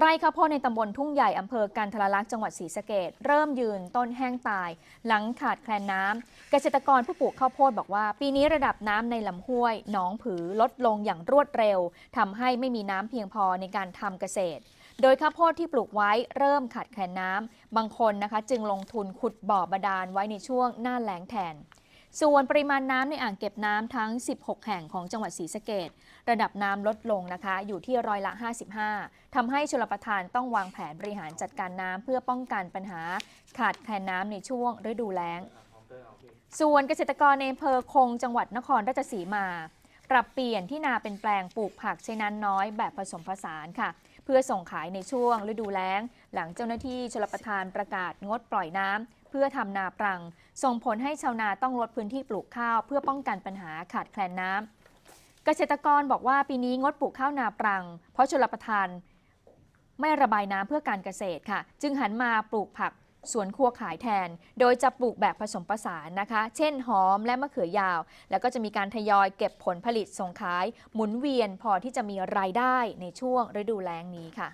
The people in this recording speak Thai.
ไร่ข้าวโพดในตำบลทุ่งใหญ่อำเภอกันทรลักษณ์จังหวัดศรีสะเกดเริ่มยืนต้นแห้งตาย หลังขาดแคลนน้ำเกษตรกรผู้ปลูกข้าวโพดบอกว่า ปีนี้ระดับน้ำในลำห้วยหนองผือลดลงอย่างรวดเร็วทำให้ไม่มีน้ำเพียงพอในการทำเกษตร โดยข้าวโพดที่ปลูกไว้เริ่มขาดแคลนน้ำบางคนนะคะ จึงลงทุนขุดบ่อบาดาลไว้ในช่วงหน้าแล้งแทน ส่วนปริมาณน้ำในอ่างเก็บน้ำทั้ง 16 แห่งของจังหวัดศรีสะเกดระดับน้ำลดลงนะคะ อยู่ที่ร้อยละ 55 ทำให้ชลประทานต้องวางแผนบริหารจัดการน้ำเพื่อป้องกันปัญหาขาดแคลนน้ำในช่วงฤดูแล้ง ส่วนเกษตรกรในอำเภอคงจังหวัดนครราชสีมา ปรับเปลี่ยนที่นาเป็นแปลงปลูกผักใช้น้ำน้อยแบบผสมผสานค่ะ เพื่อส่งขายในช่วงฤดูแล้ง หลังเจ้าหน้าที่ชลประทานประกาศงดปล่อยน้ำเพื่อทำนาปรัง ส่งผลให้ชาวนาต้องลดพื้นที่ปลูกข้าว เพื่อป้องกันปัญหาขาดแคลนน้ำเกษตรกรบอกว่าปีนี้งดปลูกข้าวนาปรัง เพราะชลประทานไม่ระบายน้ำเพื่อการเกษตรค่ะ จึงหันมาปลูกผัก สวนครัวขายแทน โดยจะปลูกแบบผสมผสานนะคะ เช่นหอมและมะเขือยาว แล้วก็จะมีการทยอยเก็บผลผลิตส่งขาย หมุนเวียนพอที่จะมีรายได้ในช่วงฤดูแล้งนี้ค่ะ